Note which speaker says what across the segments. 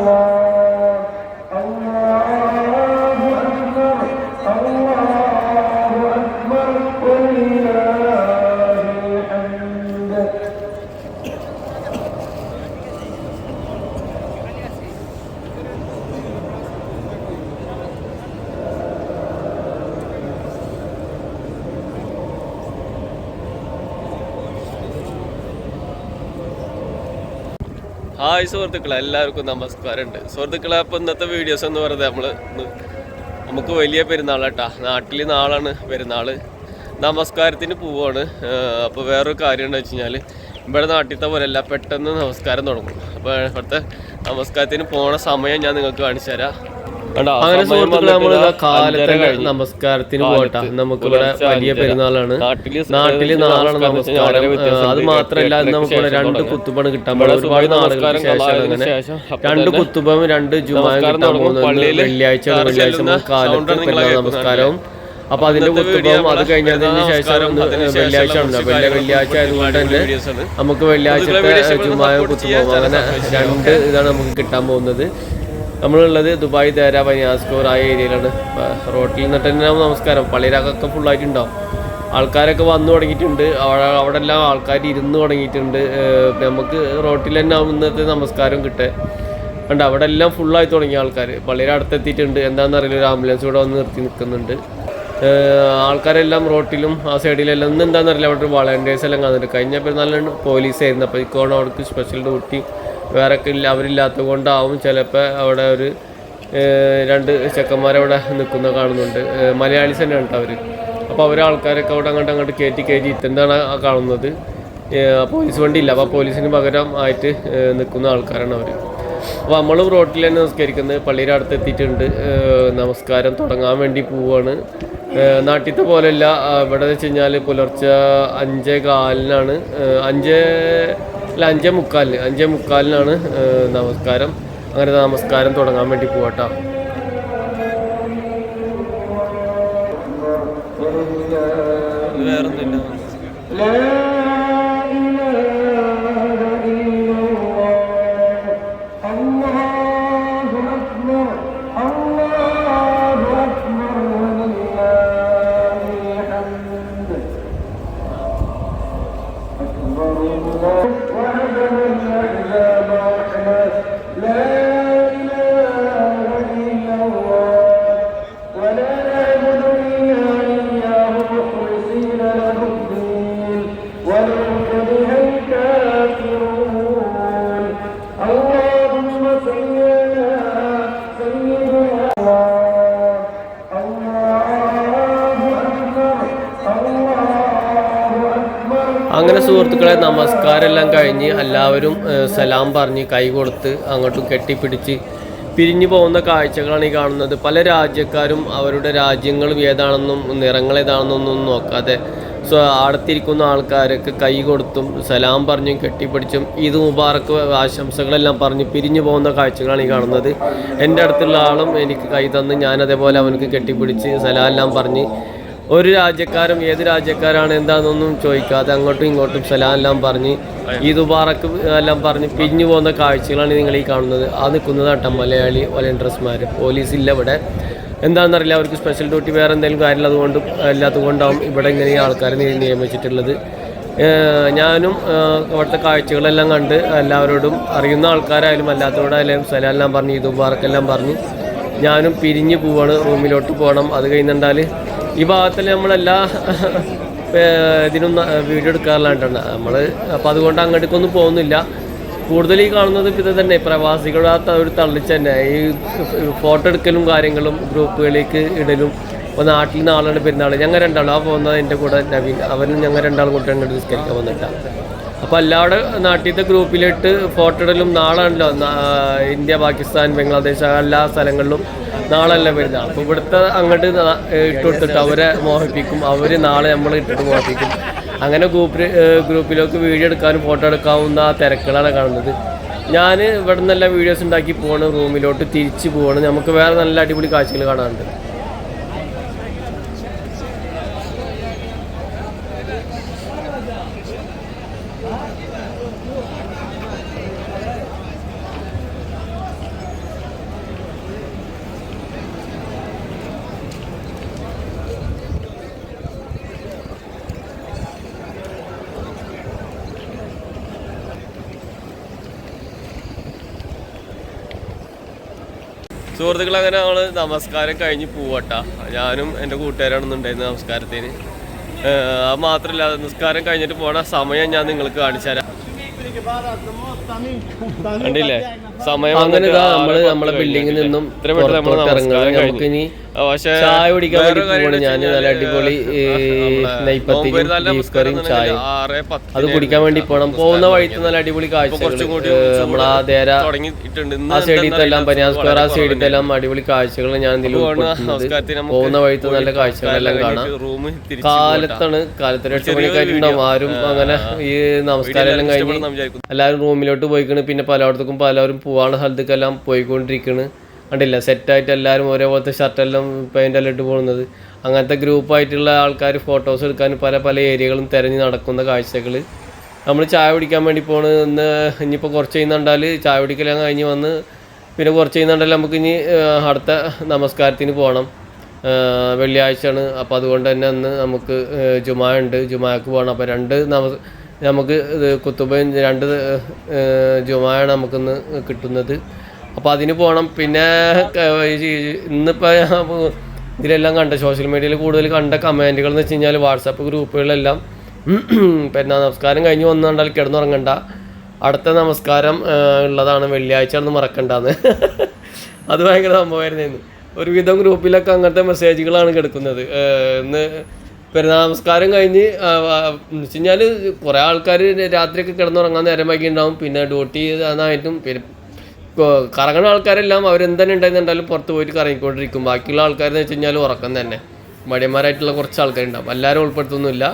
Speaker 1: Allah. Hi സുഹൃത്തുക്കളെ എല്ലാവർക്കും നമസ്കാരമുണ്ട്. സുഹൃത്തുക്കളെ അപ്പോൾ ഇന്നത്തെ വീഡിയോസ് എന്ന് പറയുന്നത് നമ്മൾ നമുക്ക് വലിയ പെരുന്നാളാട്ടാ നാട്ടിൽ നാളാണ് പെരുന്നാൾ നമസ്കാരത്തിന് പോവാണ്. അപ്പോൾ വേറൊരു കാര്യം എന്ന് വെച്ച് കഴിഞ്ഞാൽ ഇവിടെ നാട്ടിലത്തെ പോലെയല്ല പെട്ടെന്ന് നമസ്കാരം തുടങ്ങും. അപ്പോൾ ഇവിടുത്തെ നമസ്കാരത്തിന് പോണ സമയം ഞാൻ നിങ്ങൾക്ക് കാണിച്ചു തരാം?
Speaker 2: അങ്ങനെ സുഹൃത്തുക്കളെ നമ്മൾ കാലത്തെ നമസ്കാരത്തിന് പോകട്ടെ. നമുക്ക് ഇവിടെ വലിയ പെരുന്നാളാണ്. നാട്ടിൽ നാളാണ് നമസ്കാരം അത് മാത്രമല്ല
Speaker 1: എട്ടരയ്ക്ക്
Speaker 2: നമുക്ക് ഇവിടെ രണ്ട്
Speaker 1: തുടങ്ങും.
Speaker 2: കിട്ടാൻ പോകുന്നത് ഒരുപാട് നാളുകൾക്ക് ശേഷം അങ്ങനെ രണ്ട് കുത്തുപ്പം രണ്ട് ജുമായും കിട്ടാൻ. പോകുന്നത് വെള്ളിയാഴ്ച വെള്ളിയാഴ്ച കാലത്തെ പെരുന്നാൾ നമസ്കാരവും അപ്പൊ അതിന്റെ
Speaker 1: ഇന്നത്തെ
Speaker 2: അത് കഴിഞ്ഞതിന് ശേഷം വെള്ളിയാഴ്ച
Speaker 1: വലിയ
Speaker 2: ഉണ്ട്. വെള്ളി വെള്ളിയാഴ്ച ആയതുകൊണ്ട് തന്നെ നമുക്ക് വെള്ളിയാഴ്ചത്തെ
Speaker 1: ഇവിടെ
Speaker 2: ജുമായും
Speaker 1: support
Speaker 2: അങ്ങനെ രണ്ട് ഇതാണ് നമുക്ക് കിട്ടാൻ പോകുന്നത്. നമ്മളുള്ളത് ദുബായ് തേര ബനിയാസ്കോർ ആ ഏരിയയിലാണ്. റോട്ടിൽ നിന്നിട്ട് തന്നെ നമസ്കാരം. പള്ളിയിലൊക്കെ ഫുള്ളായിട്ടുണ്ടാവും ആൾക്കാരൊക്കെ വന്നു തുടങ്ങിയിട്ടുണ്ട്. അവിടെ അവിടെ എല്ലാം ആൾക്കാർ ഇരുന്ന് തുടങ്ങിയിട്ടുണ്ട്. നമുക്ക് റോട്ടിൽ തന്നെ ഇന്നത്തെ നമസ്കാരം കിട്ടേ. ഉണ്ട് അവിടെ എല്ലാം ഫുള്ളായി തുടങ്ങിയ ആൾക്കാർ പള്ളിയുടെ അടുത്തെത്തിയിട്ടുണ്ട്. എന്താണെന്ന് അറിയില്ല ഒരു ആംബുലൻസ് ഇവിടെ വന്ന് നിർത്തി നിൽക്കുന്നുണ്ട്. ആൾക്കാരെല്ലാം റോട്ടിലും ആ സൈഡിലെല്ലാം ഇന്ന് എന്താണെന്ന് അറിയില്ല അവിടെ ഒരു വളണ്ടിയേഴ്സ് എല്ലാം കാണുന്നുണ്ട് കഴിഞ്ഞ നല്ല പോലീസായിരുന്നു. അപ്പോൾ ഇക്കോണം അവർക്ക് സ്പെഷ്യൽ ഡ്യൂട്ടി വേറെ ഇല്ല അവരില്ലാത്തത് കൊണ്ടാവും ചിലപ്പോൾ അവിടെ ഒരു രണ്ട് ചെക്കന്മാരവിടെ നിൽക്കുന്ന കാണുന്നുണ്ട്. മലയാളി മലയാളീസ് തന്നെയാണ് കേട്ടോ അവർ അപ്പോൾ അവർ ആൾക്കാരൊക്കെ അവിടെ അങ്ങോട്ട് അങ്ങോട്ട് കയറ്റി കയറ്റി ഇത്തണ്ടാണ് കാണുന്നത്? പോലീസ് വണ്ടി ഇല്ല അപ്പോൾ പോലീസിന് പകരം ആയിട്ട് നിൽക്കുന്ന ആൾക്കാരാണ് അവർ അപ്പോൾ നമ്മൾ റോട്ടിൽ തന്നെ നമസ്കരിക്കുന്നത് പള്ളിയുടെ അടുത്ത് എത്തിയിട്ടുണ്ട്. നമസ്കാരം തുടങ്ങാൻ വേണ്ടി പോവുകയാണ് നാട്ടിലത്തെ പോലെയല്ല. ഇവിടെ വെച്ച് കഴിഞ്ഞാൽ പുലർച്ചെ അഞ്ചേ കാലിനാണ്. അഞ്ചേ അല്ല അഞ്ചേ മുക്കാലിന്. അഞ്ചേ മുക്കാലിനാണ് നമസ്കാരം. അങ്ങനെ നമസ്കാരം തുടങ്ങാൻ വേണ്ടി പോവാട്ടോ.
Speaker 1: വേറൊന്നുമില്ല.
Speaker 2: അങ്ങനെ സുഹൃത്തുക്കളെ നമസ്കാരം എല്ലാം കഴിഞ്ഞ് എല്ലാവരും സലാം പറഞ്ഞ് കൈ കൊടുത്ത് അങ്ങോട്ടും കെട്ടിപ്പിടിച്ച് പിരിഞ്ഞു പോകുന്ന കാഴ്ചകളാണ് ഈ കാണുന്നത്. പല രാജ്യക്കാരും അവരുടെ രാജ്യങ്ങളും ഏതാണെന്നും നിറങ്ങൾ ഏതാണെന്നൊന്നും നോക്കാതെ സോ അടുത്തിരിക്കുന്ന ആൾക്കാരൊക്കെ കൈ കൊടുത്തും സലാം പറഞ്ഞും കെട്ടിപ്പിടിച്ചും ഈദ് മുബാറക്ക് ആശംസകളെല്ലാം പറഞ്ഞ് പിരിഞ്ഞു പോകുന്ന കാഴ്ചകളാണ് ഈ കാണുന്നത്. എന്റെ അടുത്തുള്ള ആളും എനിക്ക് കൈ തന്ന് ഞാൻ അതേപോലെ അവനക്ക് കെട്ടിപ്പിടിച്ച് സലാം എല്ലാം പറഞ്ഞ് ഒരു രാജ്യക്കാരും ഏത് രാജ്യക്കാരാണ് എന്താണെന്നൊന്നും ചോദിക്കാതെ അങ്ങോട്ടും ഇങ്ങോട്ടും സലാം എല്ലാം പറഞ്ഞ് ഈ ദുബാറക്ക് എല്ലാം പറഞ്ഞ് പിരിഞ്ഞു പോകുന്ന കാഴ്ചകളാണ് നിങ്ങൾ ഈ കാണുന്നത്. ആ നിൽക്കുന്നതാട്ടം മലയാളി വലണ്ടർസ്മാർ പോലീസ് ഇല്ല ഇവിടെ. എന്താണെന്നറിയില്ല അവർക്ക് സ്പെഷ്യൽ ഡ്യൂട്ടി വേറെ എന്തെങ്കിലും കാര്യമില്ല. അതുകൊണ്ടും അല്ലാത്തത് കൊണ്ടാവും ഇവിടെ ഇങ്ങനെ ആൾക്കാരെ നിയ- നിയമിച്ചിട്ടുള്ളത്. ഞാനും അവിടുത്തെ കാഴ്ചകളെല്ലാം കണ്ട് എല്ലാവരോടും അറിയുന്ന ആൾക്കാരായാലും അല്ലാത്തവരോടായാലും സലാം എല്ലാം പറഞ്ഞ് ഈ ദുബാറക്കെല്ലാം പറഞ്ഞ് ഞാനും പിരിഞ്ഞ് പോവാണ് റൂമിലോട്ട് പോകണം. അത് കഴിഞ്ഞിട്ടുണ്ടാൽ ഈ ഭാഗത്തിൽ നമ്മളെല്ലാ ഇതിനും വീഡിയോ എടുക്കാറില്ലാണ്ടാണ് നമ്മൾ അപ്പോൾ അതുകൊണ്ട് അങ്ങോട്ടേക്കൊന്നും പോകുന്നില്ല. കൂടുതൽ ഈ കാണുന്നത് ഇത് തന്നെ പ്രവാസികളുടെ ആ ഒരു തള്ളിച്ച് തന്നെ. ഈ ഫോട്ടോ എടുക്കലും കാര്യങ്ങളും ഗ്രൂപ്പുകളിലേക്ക് ഇടലും. ഇപ്പോൾ നാട്ടിൽ ആളാണ് പെരുന്നാൾ ഞങ്ങൾ രണ്ടാളും ആ പോകുന്നത് എന്റെ കൂടെ നവീൻ അവനും ഞങ്ങൾ രണ്ടാളും കൂടെ അങ്ങോട്ട് നിസ്കരിക്കാൻ വന്നിട്ടാണ് അപ്പോൾ എല്ലാവരുടെ നാട്ടിലത്തെ ഗ്രൂപ്പിലിട്ട് ഫോട്ടോ ഇടലും നാളാണല്ലോ. ഇന്ത്യ പാകിസ്ഥാൻ ബംഗ്ലാദേശ് എല്ലാ സ്ഥലങ്ങളിലും നാളല്ല പെരുന്നാൾ അപ്പോൾ ഇവിടുത്തെ അങ്ങോട്ട് ഇട്ട് കൊടുത്തിട്ട് അവരെ മോഹിപ്പിക്കും. അവർ നാളെ നമ്മൾ ഇട്ടിട്ട് മോഹിപ്പിക്കും. അങ്ങനെ ഗ്രൂപ്പിൽ ഗ്രൂപ്പിലേക്ക് വീഡിയോ എടുക്കാനും ഫോട്ടോ എടുക്കാവുന്ന തിരക്കുകളാണ് കാണുന്നത്. ഞാൻ ഇവിടെ നിന്നെല്ലാം വീഡിയോസ് ഉണ്ടാക്കി പോകണം റൂമിലോട്ട് തിരിച്ച് പോകണം നമുക്ക് വേറെ നല്ല അടിപൊളി കാഴ്ചകൾ കാണാനുണ്ട്.
Speaker 1: സുഹൃത്തുക്കൾ അങ്ങനെ നമ്മൾ നമസ്കാരം കഴിഞ്ഞ് പോവട്ട. ഞാനും എന്റെ കൂട്ടുകാരാണെന്നുണ്ടായിരുന്നു നമസ്കാരത്തിന്. അത് മാത്രമല്ല നമസ്കാരം കഴിഞ്ഞിട്ട് പോണ സമയം ഞാൻ നിങ്ങൾക്ക് കാണിച്ചു തരാം. കണ്ടില്ലേ? സമയം
Speaker 2: അങ്ങനെ
Speaker 1: നമ്മൾ
Speaker 2: നമ്മളെ
Speaker 1: ബിൽഡിംഗിൽ
Speaker 2: ബിൽഡിങ്ങിൽ നിന്നും ഇറങ്ങുന്നത് നമുക്ക് ഇനി ചായ കുടിക്കാൻ വേണ്ടി ഞാൻ നല്ല അടിപൊളി
Speaker 1: നെയ്പത്തിരിയും ചായ
Speaker 2: അത് കുടിക്കാൻ വേണ്ടി പോകണം പോകുന്ന വഴിക്ക് നല്ല അടിപൊളി കാഴ്ചകൾ നമ്മളെ
Speaker 1: ആ ഇന്ന്
Speaker 2: ആ സൈഡിലെല്ലാം
Speaker 1: പനിയാ
Speaker 2: പനിയാസ് സ്ക്വയർ ആ
Speaker 1: വളരെ
Speaker 2: അടിപൊളി കാഴ്ചകൾ ഞാൻ ഇതിൽ പോകുന്ന വഴിക്ക് നല്ല കാഴ്ചകളെല്ലാം കാണാം.
Speaker 1: റൂം തിരിച്ചു
Speaker 2: കാലത്താണ് കാലത്തിന് ഒരു എട്ട് മണിക്കായിട്ടുണ്ടാവും ആരും അങ്ങനെ ഈ നമസ്കാരം എല്ലാം കഴിഞ്ഞ്
Speaker 1: വിചാരിക്കുന്നു.
Speaker 2: എല്ലാവരും റൂമിലോട്ട് പോയിക്കണ്. പിന്നെ പലയിടത്തേക്കും പലവരും പോവാണ്. സ്ഥലത്തേക്കെല്ലാം പോയിക്കൊണ്ടിരിക്കണ്. കണ്ടില്ല സെറ്റായിട്ട് എല്ലാവരും ഒരേപോലത്തെ ഷർട്ടെല്ലാം പെയിന്റ് എല്ലാം ഇട്ട് പോകുന്നത്. അങ്ങനത്തെ ഗ്രൂപ്പായിട്ടുള്ള ആൾക്കാർ ഫോട്ടോസ് എടുക്കാൻ പല പല ഏരിയകളും തിരഞ്ഞ് നടക്കുന്ന കാഴ്ചകൾ നമ്മൾ ചായ കുടിക്കാൻ വേണ്ടി പോണ്. ഇന്ന് ഇനിയിപ്പോൾ കുറച്ച് ചെയ്യുന്നുണ്ടാൽ ചായ കുടിക്കലെല്ലാം കഴിഞ്ഞ് വന്ന് പിന്നെ കുറച്ച് ചെയ്യുന്നുണ്ടാൽ നമുക്ക് ഇനി അടുത്ത നമസ്കാരത്തിന് പോകണം വെള്ളിയാഴ്ചയാണ്. അപ്പോൾ അതുകൊണ്ട് തന്നെ അന്ന് നമുക്ക് ജുമാ ഉണ്ട്. ജുമാക്ക് പോകണം അപ്പോൾ രണ്ട് നമ നമുക്ക് കുത്തുബയും രണ്ട് ജുമായാണ് നമുക്കിന്ന് കിട്ടുന്നത്. അപ്പോൾ അതിന് പോകണം പിന്നെ ഇന്നിപ്പോൾ ഇതിലെല്ലാം കണ്ട സോഷ്യൽ മീഡിയയിൽ കൂടുതൽ കണ്ട കമന്റുകൾ എന്ന് വെച്ച് കഴിഞ്ഞാൽ വാട്സാപ്പ് ഗ്രൂപ്പുകളിലെല്ലാം പിന്നെ നമസ്കാരം കഴിഞ്ഞ് വന്നു കണ്ടാൽ കിടന്നുറങ്ങണ്ട. അടുത്ത നമസ്കാരം ഉള്ളതാണ് വെള്ളിയാഴ്ച എന്ന് മറക്കണ്ടെന്ന്. അത് ഭയങ്കര സംഭവമായിരുന്നു ഒരുവിധം ഗ്രൂപ്പിലൊക്കെ അങ്ങനത്തെ മെസ്സേജുകളാണ് കിടക്കുന്നത്. ഇന്ന് പെരുന്നാൾ നമസ്കാരം കഴിഞ്ഞ് എന്ന് വെച്ച് കഴിഞ്ഞാൽ കുറേ ആൾക്കാർ രാത്രിയൊക്കെ കിടന്നുറങ്ങാൻ നേരം വൈകി ഉണ്ടാവും പിന്നെ ഡ്യൂട്ടി അതായിട്ടും പിന്നെ കറങ്ങുന്ന ആൾക്കാരെല്ലാം അവരെന്തന്നെ ഉണ്ടായിരുന്നുണ്ടാലും പുറത്ത് പോയിട്ട് കറങ്ങിക്കൊണ്ടിരിക്കും. ബാക്കിയുള്ള ആൾക്കാരെന്ന് വെച്ച് കഴിഞ്ഞാൽ ഉറക്കം തന്നെ. മടിയന്മാരായിട്ടുള്ള കുറച്ച് ആൾക്കാരുണ്ടാവും. എല്ലാവരും ഉൾപ്പെടുത്തുന്നില്ല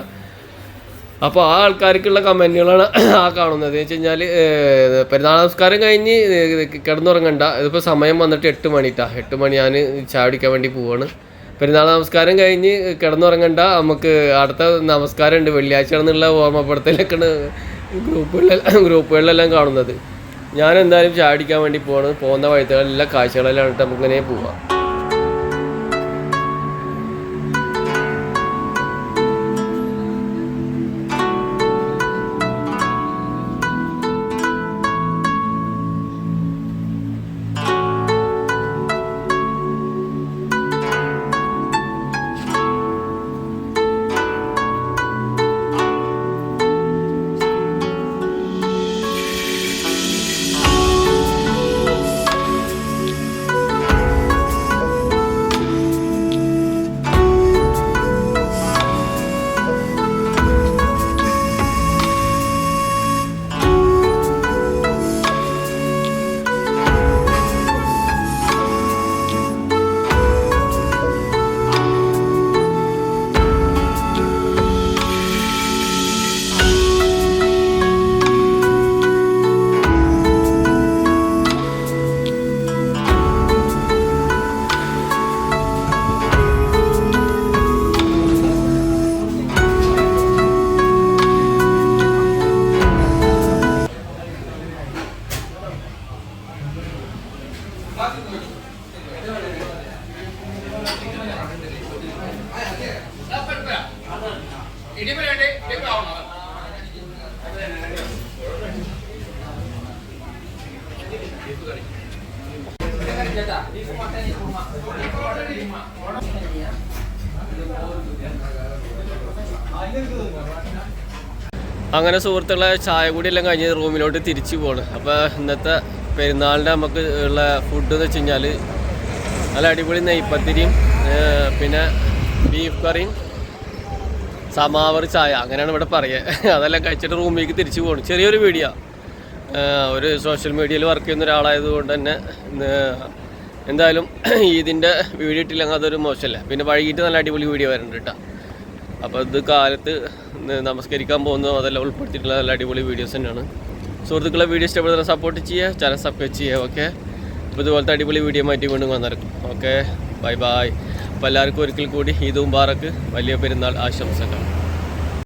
Speaker 2: അപ്പോൾ ആ ആൾക്കാർക്കുള്ള കമന്റുകളാണ് ആ കാണുന്നത്. എന്ന് വെച്ച് കഴിഞ്ഞാൽ പെരുന്നാൾ നമസ്കാരം കഴിഞ്ഞ് കിടന്നുറങ്ങണ്ട. ഇതിപ്പോൾ സമയം വന്നിട്ട് എട്ട് മണിട്ടാ. എട്ട് മണി ഞാൻ ചായ വേണ്ടി പോവാണ്. പെരുന്നാൾ നമസ്കാരം കഴിഞ്ഞ് കിടന്നുറങ്ങണ്ട. നമുക്ക് അടുത്ത നമസ്കാരം ഉണ്ട് വെള്ളിയാഴ്ച എന്നുള്ള ഓർമ്മപ്പെടുത്തലൊക്കെയാണ് ഗ്രൂപ്പുകളിലെല്ലാം ഗ്രൂപ്പുകളിലെല്ലാം കാണുന്നത്. ഞാൻ എന്തായാലും ചാടിക്കാൻ വേണ്ടി പോവാണ്. പോകുന്ന വഴിത്തകളെല്ലാം കാഴ്ചകളെല്ലാം ഇട്ട് നമുക്കിങ്ങനെ പോവാം.
Speaker 1: അങ്ങനെ സുഹൃത്തുക്കളെ ചായ കൂടി എല്ലാം കഴിഞ്ഞ് റൂമിലോട്ട് തിരിച്ചു പോണ്. അപ്പോൾ ഇന്നത്തെ പെരുന്നാളിന്റെ നമുക്ക് ഉള്ള ഫുഡ് എന്ന് വെച്ച് കഴിഞ്ഞാൽ നല്ല അടിപൊളി നെയ്പ്പത്തിരിയും പിന്നെ ബീഫ് കറിയും സമാവർ ചായ അങ്ങനെയാണ് ഇവിടെ പറയുക അതെല്ലാം കഴിച്ചിട്ട് റൂമിലേക്ക് തിരിച്ചു പോകണം ചെറിയൊരു വീഡിയോ ഒരു സോഷ്യൽ മീഡിയയിൽ വർക്ക് ചെയ്യുന്ന ഒരാളായതുകൊണ്ട് തന്നെ എന്തായാലും ഇതിന്റെ വീഡിയോ ഇട്ടില്ലെങ്കിൽ അതൊരു മോശമല്ല. പിന്നെ വൈകിട്ട് നല്ല അടിപൊളി വീഡിയോ വരുന്നുണ്ട് കേട്ടോ അപ്പോൾ ഇത് കാലത്ത് നമസ്കരിക്കാൻ പോകുന്നതും അതെല്ലാം ഉൾപ്പെടുത്തിയിട്ടുള്ള നല്ല അടിപൊളി വീഡിയോസ് തന്നെയാണ്. സുഹൃത്തുക്കളെ വീഡിയോ ഇഷ്ടപ്പെടുന്ന സപ്പോർട്ട് ചെയ്യുക ചാനൽ സബ്സ്ക്രൈബ് ചെയ്യുക ഓക്കെ അപ്പോൾ ഇതുപോലത്തെ അടിപൊളി വീഡിയോ മാറ്റി വീണ്ടും വന്നിരിക്കും ഓക്കെ ബൈ ബൈ അപ്പോൾ എല്ലാവർക്കും ഒരിക്കൽ കൂടി ഈദ് മുബാറക്ക് വലിയ പെരുന്നാൾ ആശംസകൾ.